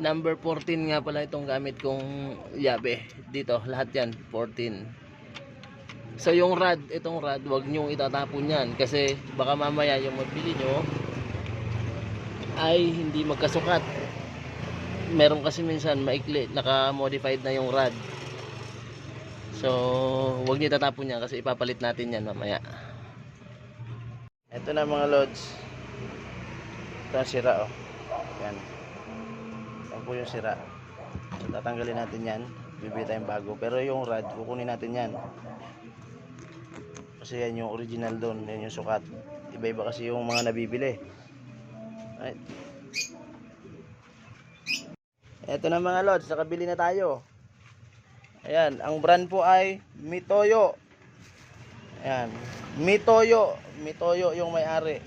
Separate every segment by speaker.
Speaker 1: Number 14 nga pala itong gamit kong yabe. Dito, lahat yan, 14. So yung rod, itong rod, wag nyong itatapon yan. Kasi baka mamaya yung mabili nyo ay hindi magkasukat. Meron kasi minsan maikli, naka-modified na yung rod. So, wag niyo itatapon yan kasi ipapalit natin yan mamaya. Ito na mga lods. Ito ang sira oh. Yan. Yan po yung sira. Tatanggalin natin yan. Bibili tayong bago. Pero yung rod, kukunin natin yan. Kasi yan yung original doon. Yan yung sukat. Iba-iba kasi yung mga nabibili. Right. Ito na mga lods. Nakabili na tayo. Ayan. Ang brand po ay Mitoyo. Ayan. Mitoyo. Mitoyo yung may-ari.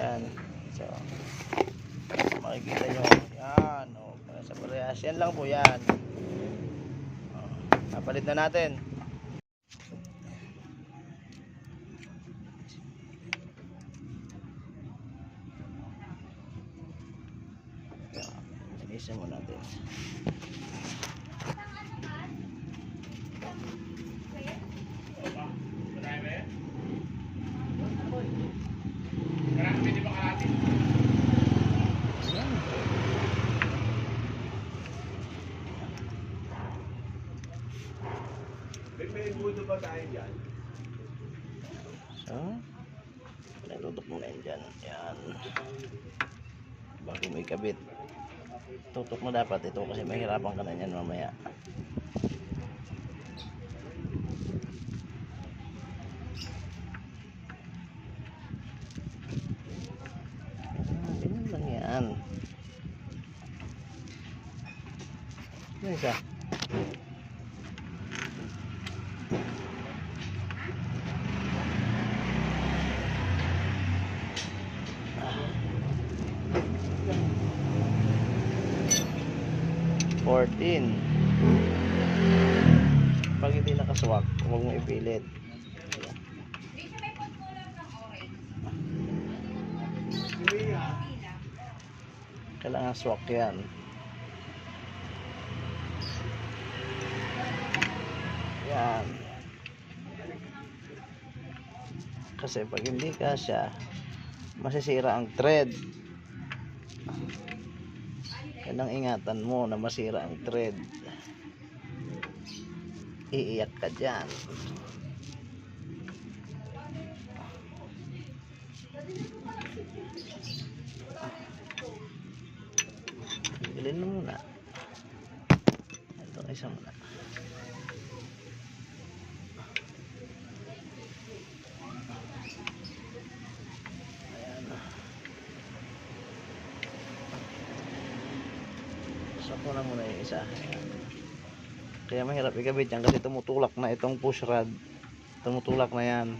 Speaker 1: Ayan. So, makikita nyo. Yan. O, para sa parehas. Yan lang po yan. O, napalit na natin. Isa mo natin.
Speaker 2: may budo ba tayo dyan?
Speaker 1: So, nilutok mo yan dyan. Yan. Bago may kabit. Tutok na dapat ito kasi mahirapan ka na yan mamaya. Ah, yan. Yan siya. 14 pag hindi nakaswak huwag mo ipilit. Kailangan swak yan. Yan. Kasi pag hindi ka masisira ang thread. Yan ang ingatan mo na masira ang thread. Iiyak ka dyan. Bilhin mo muna. Ito, isa muna. Ayan. Sakto na muna yung isa. Kaya mahirap ikabit yan kasi tumutulak na itong push rod. Tumutulak na yan.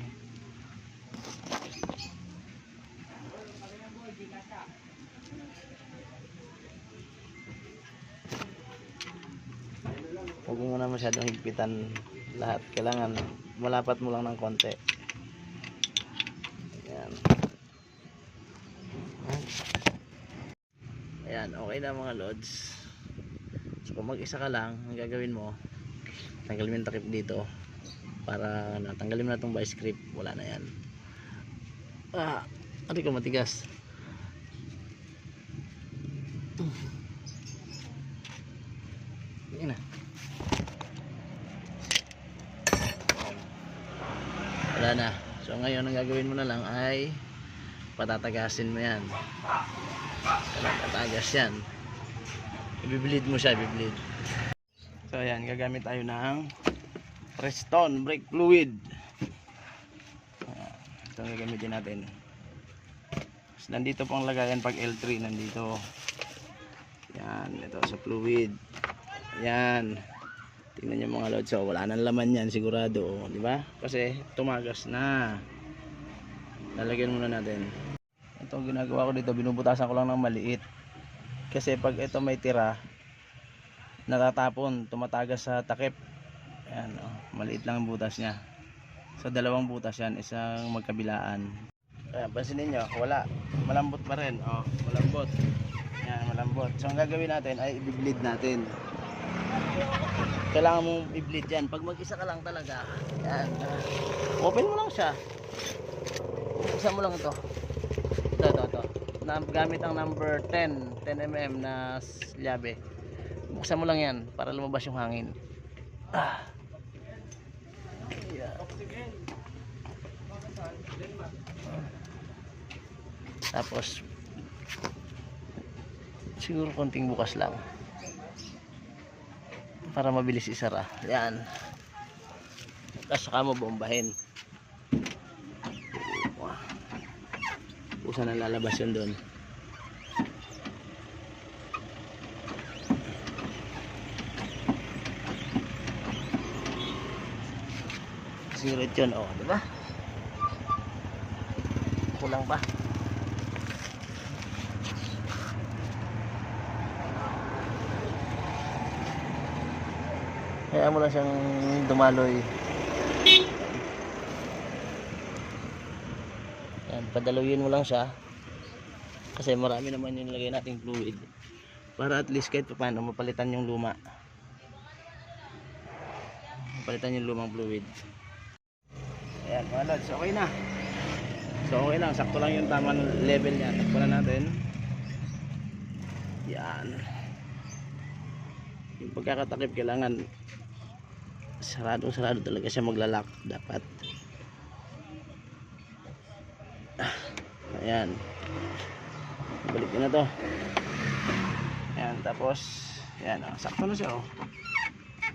Speaker 1: Huwag mo na masyadong higpitan lahat. Kailangan malapat mo lang ng konti. Ayan. Ayan, okay na mga lods. Kung mag-isa ka lang, ang gagawin mo, tanggalin mo yung takip dito para natanggalin mo na itong vice grip, wala na yan. Ah, ati ko matigas. Yan na. Wala na. So ngayon ang gagawin mo na lang ay patatagasin mo yan. Patatagas yan. Ibiblid mo siya, ibiblid. So ayan, gagamit tayo ng Preston brake fluid. Ito ang gagamitin natin. Tapos nandito pang lagayan pag L3 nandito. Yan, ito sa fluid. Yan. Tingnan niyo mga lods, so wala nang laman yan sigurado, di ba? Kasi tumagas na. Lalagyan muna natin. Ito ginagawa ko dito, binubutasan ko lang ng maliit. Kasi pag ito may tira, natatapon, tumatagas sa takip. Ayan, oh, maliit lang ang butas niya. So dalawang butas yan, isang magkabilaan. Ayan, pansinin nyo, wala. Malambot pa rin. Oh, malambot. Yan, malambot. So, ang gagawin natin ay i-bleed natin. Kailangan mong i-bleed yan. Pag mag-isa ka lang talaga, yan. ah, open mo lang siya. Buksan mo lang ito. Ito, ito, ito. Gamit ang number 10, 10mm na llave. Buksan mo lang yan para lumabas yung hangin. Ah. Tapos siguro konting bukas lang para mabilis isara. Yan. Tapos saka mo bombahin. Kung saan lalabas yun doon. Sirit yun, oh, di ba? Kulang pa. Kaya mo lang siyang dumaloy. Yan, padalawin mo lang siya. Kasi marami naman yung nilagay nating fluid. Para at least kahit paano mapalitan yung luma. Mapalitan yung lumang fluid. Ayan mga lods, okay na. So okay lang, sakto lang yung tama ng level niya. Takpo na natin. Yan. Yung pagkakatakip kailangan sarado sarado talaga siya maglalak dapat. Ayan. Balik ko na to. Ayan, tapos ayan, oh, sakto na siya oh.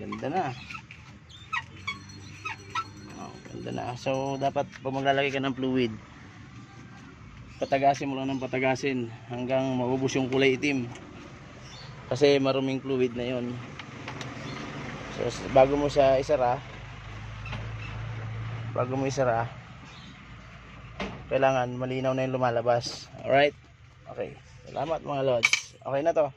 Speaker 1: Ganda na. Oh, ganda na. So, dapat pag maglalagay ka ng fluid, patagasin mo lang ng patagasin hanggang maubos yung kulay itim. Kasi maruming fluid na yon. So, bago mo siya isara, bago mo isara, kailangan malinaw na yung lumalabas. Alright? Okay. Salamat mga lods. Okay na to.